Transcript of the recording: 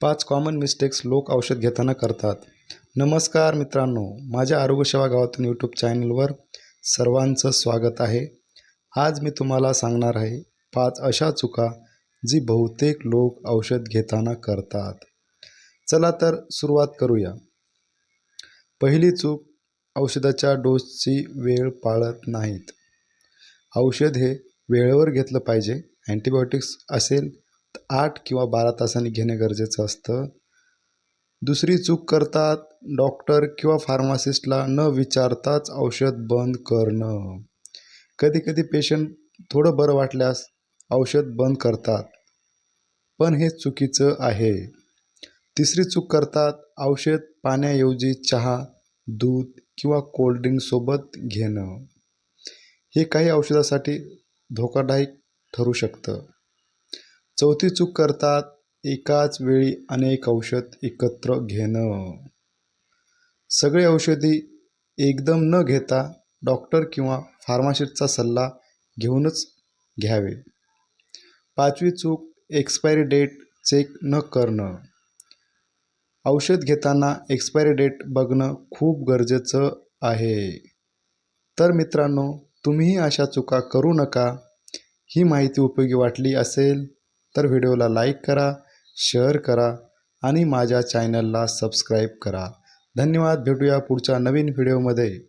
पाच common mistakes लोक औषध घेताना करतात. नमस्कार मित्रांनो माझ्या आरोग्यसेवा गावातून यूट्यूब चॅनलवर सर्वांचं स्वागत आहे. आज मी तुम्हाला सांगणार आहे पाच अशा चुका जी बहुतेक लोक औषध घेताना करतात. चला तर सुरुवात करूया. पहिली चूक औषधाच्या डोसची वेळ पाळत नाहीत. औषध हे वेळेवर घेतलं पाहिजे अँटीबायोटिक्स असेल आठ किंवा बारा तासांनी घेणे गरजेचं असतं. दुसरी चूक करतात डॉक्टर किंवा फार्मासिस्टला न विचारताच औषध बंद करणं. कधी कधी पेशंट थोडं बरं वाटल्यास औषध बंद करतात. पण हे चुकीचं आहे. तिसरी चूक करतात औषध पाण्याऐवजी चहा दूध किंवा कोल्ड्रिंकसोबत घेणं. हे काही औषधासाठी धोकादायक ठरू शकतं. चौथी चूक करतात एकाच वेळी अनेक औषध एकत्र घेणं. सगळे औषधी एकदम न घेता डॉक्टर किंवा फार्मासिस्टचा सल्ला घेऊनच घ्यावे. पाचवी चूक एक्सपायरी डेट चेक न करणं. औषध घेताना एक्सपायरी डेट बघणं खूप गरजेचं आहे. तर मित्रांनो तुम्हीही अशा चुका करू नका. ही माहिती उपयोगी वाटली असेल तर व्हिडिओला लाईक करा शेअर करा आणि माझ्या चॅनलला सबस्क्राईब करा. धन्यवाद. भेटूया पुढच्या नवीन व्हिडिओमध्ये.